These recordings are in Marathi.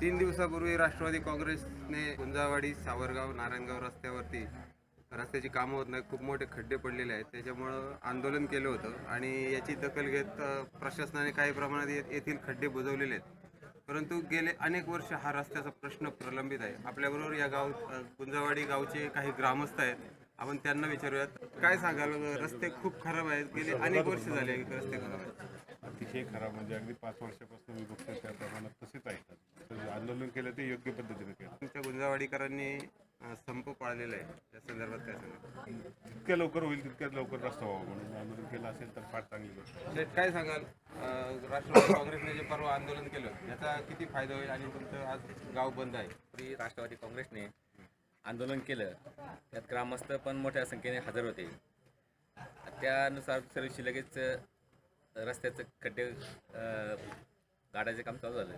तीन दिवसापूर्वी राष्ट्रवादी काँग्रेसने गुंजावाडी सावरगाव नारायणगाव रस्त्यावरती रस्त्याची कामं होत नाही खूप मोठे खड्डे पडलेले आहेत. त्याच्यामुळं आंदोलन केलं होतं. आणि याची दखल घेत प्रशासनाने काही प्रमाणात येथील खड्डे बुजवलेले आहेत. परंतु गेले अनेक वर्ष हा रस्त्याचा प्रश्न प्रलंबित आहे. आपल्याबरोबर या गाव गुंजावाडी गावचे काही ग्रामस्थ आहेत. आपण त्यांना विचारूयात. काय सांगाल? रस्ते खूप खराब आहेत. गेले अनेक वर्ष झाले रस्ते खराब आहेत अतिशय खराब. म्हणजे अगदी पाच वर्षापासून मी त्या प्रमाणात तसेच आहे. आंदोलन केलं ते योग्य पद्धतीने केलं. तुमच्या गुंजावाडीकरांनी संप पाळलेला आहे. त्या संदर्भात काय सांगाल? जितक्या लवकर होईल तितक्या लवकर रस्ता व्हावा म्हणून आंदोलन केलं असेल तर फार चांगली गोष्ट काय सांगाल? राष्ट्रवादी काँग्रेसने जे परवा आंदोलन केलं याचा किती फायदा होईल आणि तुमचं आज गाव बंद आहे? राष्ट्रवादी काँग्रेसने आंदोलन केलं. त्यात ग्रामस्थ पण मोठ्या संख्येने हजर होते. त्यानुसार दुसऱ्या दिवशी लगेच रस्त्याचं खड्डे गाडायचं काम चालू झालं.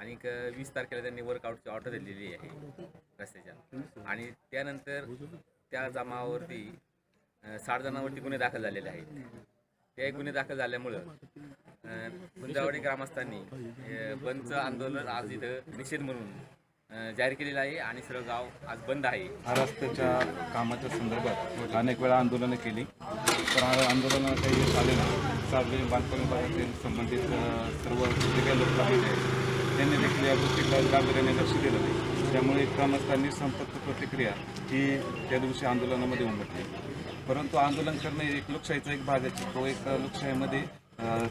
आणि वीस तारखेला त्यांनी वर्कआउटची ऑर्डर दिलेली आहे रस्त्याच्या. आणि त्यानंतर त्या जमावावरती साठ जणांवरती गुन्हे दाखल झालेले आहेत. ते गुन्हे दाखल झाल्यामुळं गुंजावडी ग्रामस्थांनी बंदचं आंदोलन आज इथं निषेध म्हणून जाहीर केलेलं आहे आणि सर्व गाव आज बंद आहे. हा रस्त्याच्या कामाच्या संदर्भात अनेक वेळा आंदोलनं केली पण आ- आंदोलनाला काही यश आले नाही. सार्वजनिक बांधकाम विभागातील संबंधित सर्व जे काही लोक आहेत. त्यांनी देखील या गोष्टीला गांभीर्याने लक्ष दिलं नाही. त्यामुळे ग्रामस्थांनी संपर्क प्रतिक्रिया ही त्या दिवशी आंदोलनामध्ये उमटली. परंतु आंदोलन करणे एक लोकशाहीचा एक भाग आहे. तो एक लोकशाहीमध्ये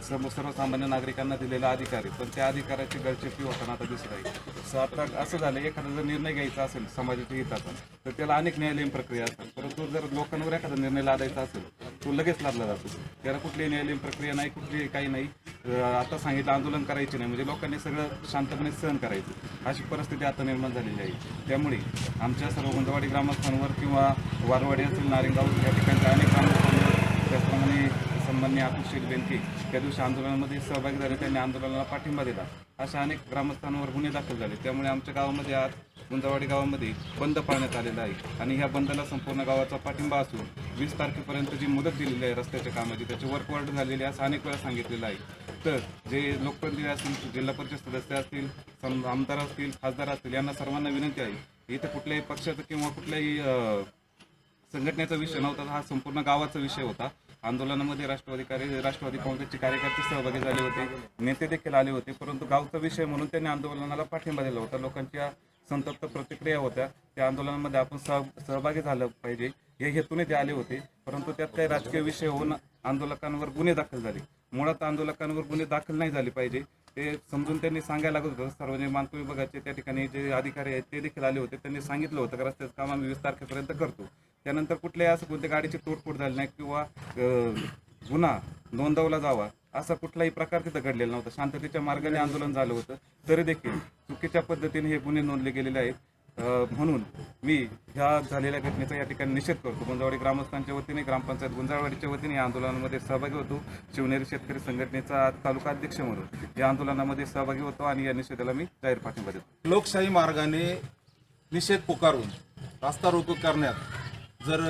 सर्व सर्वसामान्य नागरिकांना दिलेला अधिकार आहे. पण त्या अधिकाराची गळचेपी होताना आता दिसत आहे. सो आता असं झालं एखादा जर निर्णय घ्यायचा असेल समाजाच्या हिताचा तर त्याला अनेक न्यायालयीन प्रक्रिया असतात. परंतु जर लोकांवर एखादा निर्णय लादायचा असेल तो लगेच लादला जातो. त्याला कुठलीही न्यायालयीन प्रक्रिया नाही कुठली काही नाही. आता सांगितलं आंदोलन करायचे नाही. म्हणजे लोकांनी सगळं शांतपणे सहन करायचं. अशी परिस्थिती आता निर्माण झालेली आहे. त्यामुळे आमच्या सर्व गुंजवाडी ग्रामस्थांवर किंवा वारवाडी असेल नारिंगाव या ठिकाणच्या अनेक ग्रामस्थांवर त्याचप्रमाणे सन्मान्य अतुल शेठ बेनके त्या दिवशी आंदोलनामध्ये सहभागी झाले. त्यांनी आंदोलनाला पाठिंबा दिला. अशा अनेक ग्रामस्थांवर गुन्हे दाखल झाले. त्यामुळे आमच्या गावामध्ये आज गुंजावाडी गावामध्ये बंद पाळण्यात आलेला आहे. आणि ह्या बंदला संपूर्ण गावाचा पाठिंबा असून वीस तारखेपर्यंत जी मुदत दिलेली आहे रस्त्याच्या कामाची त्याची वर्क झालेली असं अनेक वेळा सांगितलेलं आहे. तर जे लोकप्रतिनिधी असतील जिल्हा परिषद सदस्य असतील सम- आमदार असतील खासदार असतील यांना सर्वांना विनंती आहे इथं कुठल्याही पक्षाचं किंवा कुठल्याही संघटनेचा विषय नव्हता हा संपूर्ण गावाचा विषय होता. आंदोलनामध्ये राष्ट्रवादी कार्य राष्ट्रवादी काँग्रेसचे कार्यकर्ते सहभागी झाले होते नेते देखील आले होते परंतु गावचा विषय म्हणून त्यांनी आंदोलनाला पाठिंबा दिला होता. लोकांच्या संतप्त प्रतिक्रिया होत्या. त्या आंदोलनामध्ये आपण सह सहभागी झालं पाहिजे. हे हेतूने ते आले होते. परंतु त्यात काही राजकीय विषय होऊन आंदोलकांवर गुन्हे दाखल झाले. मुळात आंदोलकांवर गुन्हे दाखल नाही झाले पाहिजे. ते समजून त्यांनी सांगायला लागत होतं. सार्वजनिक बांधकाम विभागाचे त्या ठिकाणी जे अधिकारी आहेत ते देखील आले होते. त्यांनी सांगितलं होतं की रस्त्याचं काम आम्ही वीस तारखेपर्यंत करतो. त्यानंतर कुठल्याही असं कोणत्या गाडीची तोडफोड झाली नाही किंवा गुन्हा नोंदवला जावा असा कुठलाही प्रकार तिथं घडलेला नव्हता. शांततेच्या मार्गाने आंदोलन झालं होतं. तरी देखील चुकीच्या पद्धतीने हे गुन्हे नोंदले गेलेले आहेत. म्हणून मी ह्या झालेल्या घटनेचा या ठिकाणी निषेध करतो. गुंजावाडी ग्रामस्थांच्या वतीने ग्रामपंचायत गुंजावाडीच्या वतीने या आंदोलनामध्ये सहभागी होतो. शिवनेरी शेतकरी संघटनेचा तालुका अध्यक्ष म्हणून या आंदोलनामध्ये सहभागी होतो आणि या निषेधाला मी जाहीर पाठिंबा देतो. लोकशाही मार्गाने निषेध पुकारून रास्ता रोको करण्यात जर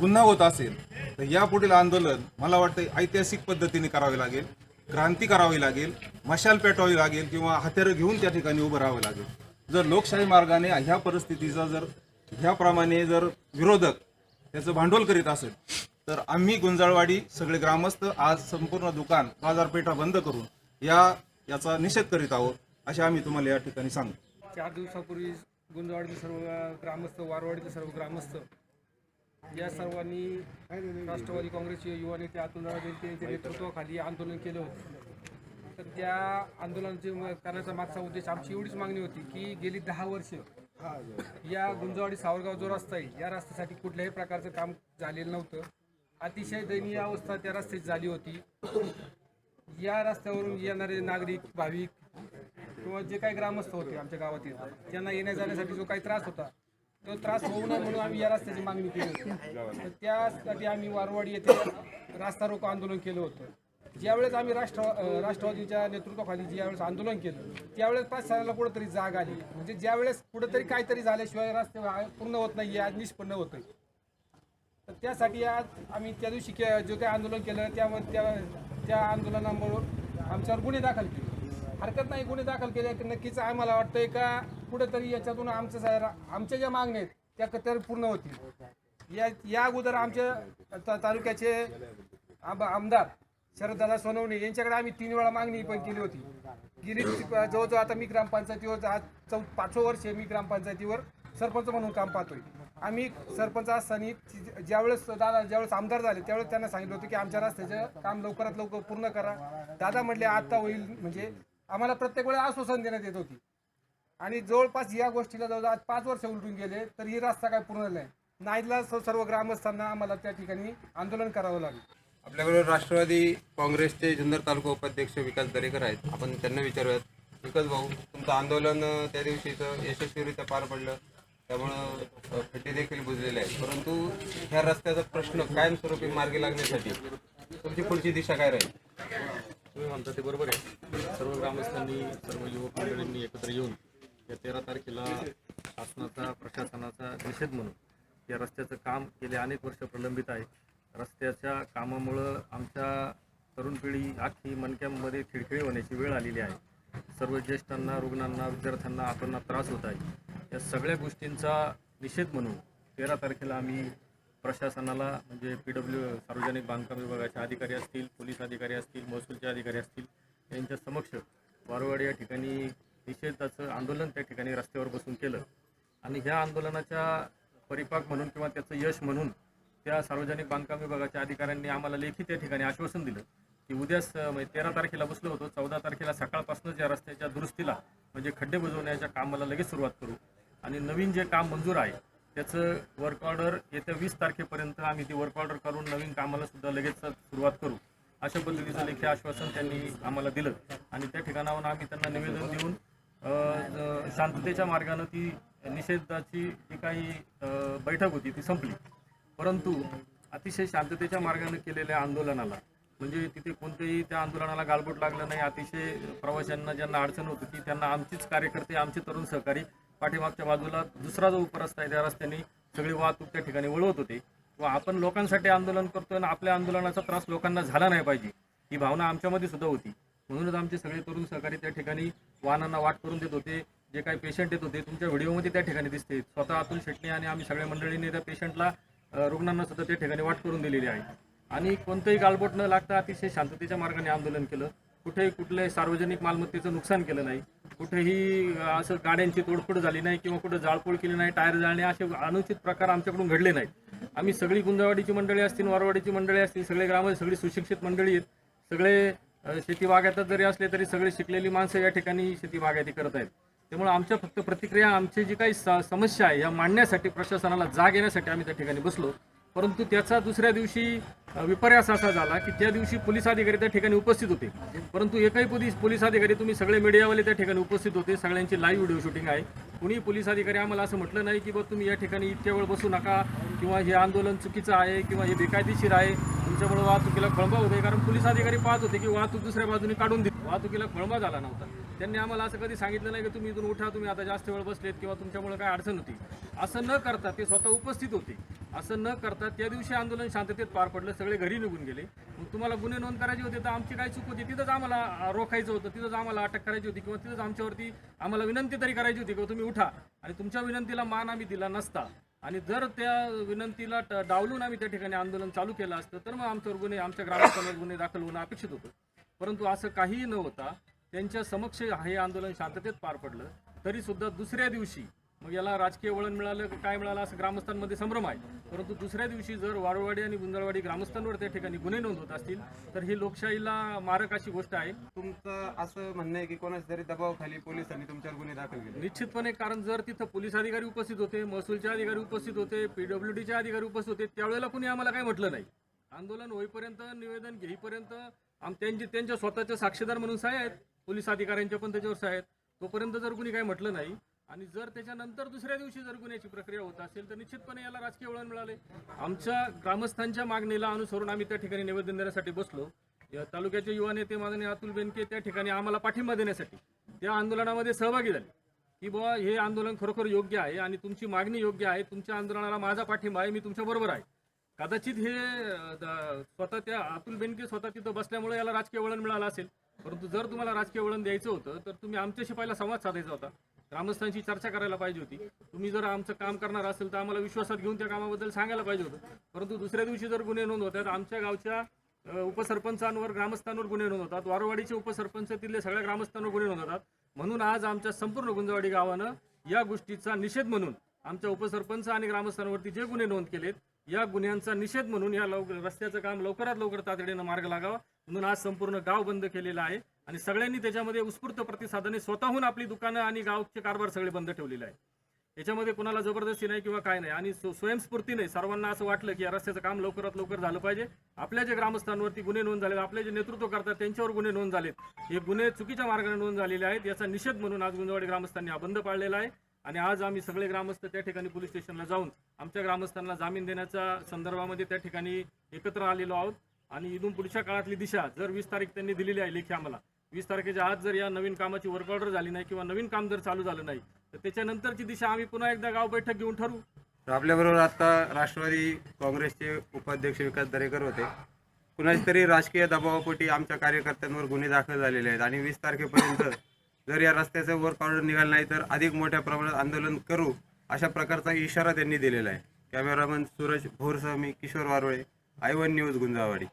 गुन्हा होत असेल तर यापुढील आंदोलन मला वाटतं ऐतिहासिक पद्धतीने करावे लागेल क्रांती करावी लागेल मशाल पेटवावी लागेल किंवा हत्यारं घेऊन त्या ठिकाणी उभं राहावं लागेल. जर लोकशाही मार्गाने ह्या परिस्थितीचा जर ह्याप्रमाणे जर विरोधक त्याचं भांडवल करीत असेल तर आम्ही गुंजाळवाडी सगळे ग्रामस्थ आज संपूर्ण दुकान बाजारपेठा बंद करून या याचा निषेध करीत आहोत असे आम्ही तुम्हाला या ठिकाणी सांगतो. चार दिवसापूर्वी गुंजवाडीचे सर्व ग्रामस्थ वारवाडीचे सर्व ग्रामस्थ या सर्वांनी राष्ट्रवादी काँग्रेसचे युवा नेते अतुलराव बेनके यांच्या नेतृत्वाखाली आंदोलन केलं होतं. तर त्या आंदोलनाचे करण्याचा मागचा उद्देश आमची एवढीच मागणी होती की गेली दहा वर्ष या गुंजवाडी सावरगाव जो रस्ता आहे या रस्त्यासाठी कुठल्याही प्रकारचं काम झालेलं नव्हतं. अतिशय दयनीय अवस्था त्या रस्त्याची झाली होती. या रस्त्यावरून येणारे नागरिक भाविक किंवा जे काही ग्रामस्थ होते आमच्या गावातील त्यांना येण्या जाण्यासाठी जो काही त्रास होता तो त्रास होऊ नये म्हणून आम्ही या रस्त्याची मागणी केली होती. तर त्यासाठी आम्ही वारवाडी येथे रास्ता रोको आंदोलन केलं होतं. ज्यावेळेस आम्ही राष्ट्र राष्ट्रवादीच्या नेतृत्वाखाली ज्यावेळेस आंदोलन केलं त्यावेळेस प्रशासनाला कुठंतरी जाग आली. म्हणजे ज्यावेळेस कुठंतरी काहीतरी झाल्याशिवाय रस्ते पूर्ण होत नाही आज निष्पन्न होत तर त्यासाठी आज आम्ही त्या दिवशी के जो काही आंदोलन केलं त्यामध्ये त्या त्या आंदोलनामुळं आमच्यावर गुन्हे दाखल केले. हरकत नाही गुन्हे दाखल केले नक्कीच आम्हाला वाटतंय का कुठंतरी याच्यातून आमच्या सा- आमच्या ज्या मागण्या आहेत त्या कत्यावर पूर्ण होतील. या या अगोदर आमच्या तालुक्याचे आम- आमदार शरददादा सोनवणे यांच्याकडे आम्ही तीन वेळा मागणी पण केली होती. गेली जवळजवळ आता मी ग्रामपंचायतीवर आज चौ पाचवं वर्ष मी ग्रामपंचायतीवर सरपंच म्हणून काम पाहतोय. आम्ही सरपंच असताना ज्यावेळेस दादा ज्यावेळेस आमदार झाले त्यावेळेस त्यांना सांगितलं होतं की आमच्या रस्त्याचं काम लवकरात लवकर पूर्ण करा. दादा म्हटले आत्ता होईल म्हणजे आम्हाला प्रत्येक वेळेला आश्वासन देण्यात येत होती. आणि जवळपास या गोष्टीला जवळजवळ आज पाच वर्ष उलटून गेले तर ही रस्ता काय पूर्ण नाही. नाईदला सर्व ग्रामस्थांना आम्हाला त्या ठिकाणी आंदोलन करावं लागलं. आपल्याबरोबर राष्ट्रवादी काँग्रेसचे जुन्नर तालुका उपाध्यक्ष विकास दरेकर आहेत. आपण त्यांना विचारूयात. विकास भाऊ तुमचं आंदोलन त्या दिवशीचं यशस्वीरित्या पार पडलं. त्यामुळं अं, देखील बुजलेले आहेत. परंतु ह्या रस्त्याचा प्रश्न कायमस्वरूपी मार्गी लागण्यासाठी तुमची पुढची दिशा काय राहील? तुम्ही म्हणता ते बरोबर आहे. सर्व ग्रामस्थांनी सर्व युवक मंडळींनी एकत्र येऊन या तेरा तारखेला शासनाचा प्रशासनाचा निषेध म्हणून या रस्त्याचं काम गेले अनेक वर्ष प्रलंबित आहे. रस्त्याच्या कामामुळं आमच्या तरुण पिढी आखी मनक्यामध्ये खिळखिळी होण्याची वेळ आलेली आहे. सर्व ज्येष्ठांना रुग्णांना विद्यार्थ्यांना आपण त्रास होत आहे. या सगळ्या गोष्टींचा निषेध म्हणून तेरा तारखेला आम्ही प्रशासनाला म्हणजे पी डब्ल्यू सार्वजनिक बांधकाम विभागाचे अधिकारी असतील पोलीस अधिकारी असतील महसूलचे अधिकारी असतील यांच्या समक्ष वारवाड या ठिकाणी निषेधाचं आंदोलन त्या ठिकाणी रस्त्यावर बसून केलं. आणि ह्या आंदोलनाच्या परिपाक म्हणून किंवा त्याचं यश म्हणून त्या सार्वजनिक बांधकाम विभागाच्या अधिकाऱ्यांनी आम्हाला लेखी त्या ठिकाणी आश्वासन दिलं की उद्याच म्हणजे तेरा तारखेला बसलो होतो चौदा तारखेला सकाळपासूनच या रस्त्याच्या दुरुस्तीला म्हणजे खड्डे बुजवण्याच्या कामाला लगेच सुरुवात करू. आणि नवीन जे काम मंजूर आहे त्याचं वर्क ऑर्डर येत्या वीस तारखेपर्यंत आम्ही ती वर्क ऑर्डर करून नवीन कामाला सुद्धा लगेच सुरुवात करू. अशा पद्धतीचं लेखी आश्वासन त्यांनी आम्हाला दिलं. आणि त्या ठिकाणाहून आम्ही त्यांना निवेदन देऊन शांततेच्या मार्गानं ती निषेधाची जी काही बैठक होती ती संपली. परंतु अतिशय शांततेच्या मार्गाने केलेल्या आंदोलनाला म्हणजे तिथे कोणतेही त्या आंदोलनाला गालबोट लागलं नाही. अतिशय प्रवाशांना ज्यांना अडचण होती ती त्यांना आमचीच कार्यकर्ते आमचे तरुण सहकारी पाठीमागच्या बाजूला दुसरा जो उपरस्ता आहे त्या रस्त्याने सगळी वाहतूक त्या ठिकाणी वळवत होते. व आपण लोकांसाठी आंदोलन करतोय आणि आपल्या आंदोलनाचा त्रास लोकांना झाला नाही पाहिजे ही भावना आमच्यामध्ये सुद्धा होती. म्हणूनच आमचे सगळे तरुण सहकारी त्या ठिकाणी वाहनांना वाट करून देत होते जे काही पेशंट येत होते तुमच्या व्हिडिओमध्ये त्या ठिकाणी दिसते. स्वतः अतुल शेटणे आणि आम्ही सगळ्या मंडळींनी त्या पेशंटला रुग्णांना सुद्धा त्या ठिकाणी वाट करून दिलेली आहे. आणि कोणतंही गालबोट न लागता अतिशय शांततेच्या मार्गाने आंदोलन केलं. कुठेही कुठल्याही सार्वजनिक मालमत्तेचं नुकसान केलं नाही. कुठेही असं गाड्यांची तोडफोड झाली नाही किंवा कुठं जाळपोळ केली नाही टायर जाळणे असे अनुचित प्रकार आमच्याकडून घडले नाहीत. आम्ही सगळी गुंजावाडीची मंडळी असतील वारवाडीची मंडळी असतील सगळे ग्राम सगळी सुशिक्षित मंडळी आहेत. सगळे शेती बागायतात जरी असले तरी सगळे शिकलेली माणसं या ठिकाणी शेती बागायती करत आहेत. त्यामुळे आमच्या फक्त प्रतिक्रिया आमची जी काही स- समस्या आहे या मांडण्यासाठी प्रशासनाला जाग येण्यासाठी आम्ही त्या ठिकाणी बसलो. परंतु त्याचा दुसऱ्या दिवशी विपर्यास असा झाला की त्या दिवशी पोलीस अधिकारी त्या ठिकाणी उपस्थित होते. परंतु एकही पोलीस पोलीस अधिकारी तुम्ही सगळे मीडियावाले त्या ठिकाणी उपस्थित होते. सगळ्यांची लाईव्ह व्हिडिओ शूटिंग आहे. कुणी पोलीस अधिकारी आम्हाला असं म्हटलं नाही की बा तुम्ही या ठिकाणी इतक्या वेळ बसू नका किंवा हे आंदोलन चुकीचं आहे किंवा हे बेकायदेशीर आहे. तुमच्यामुळे वाहतुकीला खोळंबा होते कारण पोलीस अधिकारी पाहत होते की वाहतूक दुसऱ्या बाजूने काढून दिली. वाहतुकीला खोळंबा झाला नव्हता. त्यांनी आम्हाला असं कधी सांगितलं नाही की तुम्ही इथून उठा तुम्ही आता जास्त वेळ बसलेत किंवा तुमच्यामुळे काय अडचण होती. असं न करता ते स्वतः उपस्थित होते. असं न करता त्या दिवशी आंदोलन शांततेत पार पडलं सगळे घरी निघून गेले. मग तुम्हाला गुन्हे नोंद करायचे होते तर आमची काय चूक होती तिथंच आम्हाला रोखायचं होतं तिथंच आम्हाला अटक करायची होती किंवा तिथंच आमच्यावरती आम्हाला विनंती तरी करायची होती किंवा तुम्ही उठा. आणि तुमच्या विनंतीला मान आम्ही दिला नसता. आणि जर त्या विनंतीला डावलून आम्ही त्या ठिकाणी आंदोलन चालू केलं असतं तर मग आमच्यावर गुन्हे आमच्या ग्रामस्थांवर गुन्हे दाखल होणं अपेक्षित होतं. परंतु असं काहीही न होता त्यांच्या समक्ष हे आंदोलन शांततेत पार पडलं. तरी सुद्धा दुसऱ्या दिवशी मग याला राजकीय वळण मिळालं का काय मिळालं असं ग्रामस्थांमध्ये संभ्रम आहे. परंतु दुसऱ्या दिवशी जर वारवाडी आणि गुंजळवाडी ग्रामस्थांवर त्या ठिकाणी गुन्हे नोंद होत असतील तर ही लोकशाहीला मारक अशी गोष्ट आहे. तुमचं असं म्हणणं आहे की कोणाच्या तरी दबावाखाली पोलिसांनी तुमच्यावर गुन्हे दाखल केले? निश्चितपणे कारण जर तिथं पोलीस अधिकारी उपस्थित होते महसूलचे अधिकारी उपस्थित होते पीडब्ल्यू डीचे अधिकारी उपस्थित होते त्यावेळेला कुणी आम्हाला काही म्हटलं नाही. आंदोलन होईपर्यंत निवेदन घेईपर्यंत आम त्यांची त्यांच्या स्वतःचे साक्षीदार म्हणून सहाय्य आहेत. पोलीस अधिकाऱ्यांच्या पण त्याच्यावर साहेब आहेत. तोपर्यंत जर कुणी काही म्हटलं नाही आणि जर त्याच्यानंतर दुसऱ्या दिवशी जर गुन्ह्याची प्रक्रिया होत असेल तर निश्चितपणे याला राजकीय वळण मिळाले. आमच्या ग्रामस्थांच्या मागणीला अनुसरून आम्ही त्या ठिकाणी निवेदन देण्यासाठी बसलो. या तालुक्याचे युवा नेते माननीय अतुल बेनके त्या ठिकाणी आम्हाला पाठिंबा देण्यासाठी त्या आंदोलनामध्ये सहभागी झाले. की बुवा हे आंदोलन खरोखर योग्य आहे आणि तुमची मागणी योग्य आहे तुमच्या आंदोलनाला माझा पाठिंबा आहे मी तुमच्या बरोबर आहे. कदाचित हे स्वतः त्या अतुल बेनके स्वतः तिथं बसल्यामुळे याला राजकीय वळण मिळालं असेल. परंतु जर तुम्हाला राजकीय वळण द्यायचं होतं तर तुम्ही आमच्याशी पहिला संवाद साधायचा होता. ग्रामस्थांशी चर्चा करायला पाहिजे होती. तुम्ही जर आमचं काम करणार असेल तर आम्हाला विश्वासात घेऊन त्या कामाबद्दल सांगायला पाहिजे होतं. परंतु दुसऱ्या दिवशी जर गुन्हे नोंद होतात आमच्या गावच्या उपसरपंचांवर ग्रामस्थांवर गुन्हे नोंद होतात. वारवाडीचे उपसरपंच तिथले सगळ्या ग्रामस्थांवर गुन्हे नोंद होतात. म्हणून आज आमच्या संपूर्ण गुंजवाडी गावानं या गोष्टीचा निषेध म्हणून आमच्या उपसरपंच आणि ग्रामस्थांवरती जे गुन्हे नोंद केलेत या गुन्ह्यांचा निषेध म्हणून या लवकर रस्त्याचं काम लवकरात लवकर तातडीनं मार्ग लागावा. म्हणून आज संपूर्ण गाव बंद केलेलं आहे. आणि सगळ्यांनी त्याच्यामध्ये उत्स्फूर्त प्रतिसादाने स्वतःहून आपली दुकानं आणि गावचे कारभार सगळे बंद ठेवलेले आहे याच्यामध्ये कोणाला जबरदस्ती नाही किंवा काय नाही. आणि स्वयंस्फूर्ती स्वयंस्फूर्तीने सर्वांना असं वाटलं की या रस्त्याचं काम लवकरात लवकर झालं पाहिजे. आपल्या जे ग्रामस्थांवरती गुन्हे नोंद झाले आपले जे नेतृत्व करतात त्यांच्यावर गुन्हे नोंद झालेत. हे गुन्हे चुकीच्या मार्गाने नोंद झालेले आहेत. याचा निषेध म्हणून आज गुंजवाडी ग्रामस्थांनी हा बंद पाळलेला आहे. आणि आज आम्ही सगळे ग्रामस्थ त्या ठिकाणी पोलीस स्टेशनला जाऊन आमच्या ग्रामस्थांना जामीन देण्याच्या संदर्भामध्ये त्या ठिकाणी एकत्र आलेलो आहोत. आणि इथून पुढच्या काळातली दिशा जर वीस तारीख त्यांनी दिलेली आहे लेखी आम्हाला वीस तारखेच्या आज जर या नवीन कामाची वर्क ऑर्डर झाली नाही किंवा नवीन काम जर चालू झालं नाही तर त्याच्यानंतरची दिशा आम्ही पुन्हा एकदा गाव बैठक घेऊन ठरवू. तर आपल्याबरोबर आता राष्ट्रवादी काँग्रेसचे उपाध्यक्ष विकास दरेकर होते. कुणाच्या तरी राजकीय दबावापोटी आमच्या कार्यकर्त्यांवर गुन्हे दाखल झालेले आहेत आणि वीस तारखेपर्यंत जर या रस्त्याचं वर्क ऑर्डर निघाला नाही तर अधिक मोठ्या प्रमाणात आंदोलन करू अशा प्रकारचा इशारा त्यांनी दिलेला आहे. कॅमेरामन सूरज भोरसह मी Kishore Warole I one news Gunjawadi.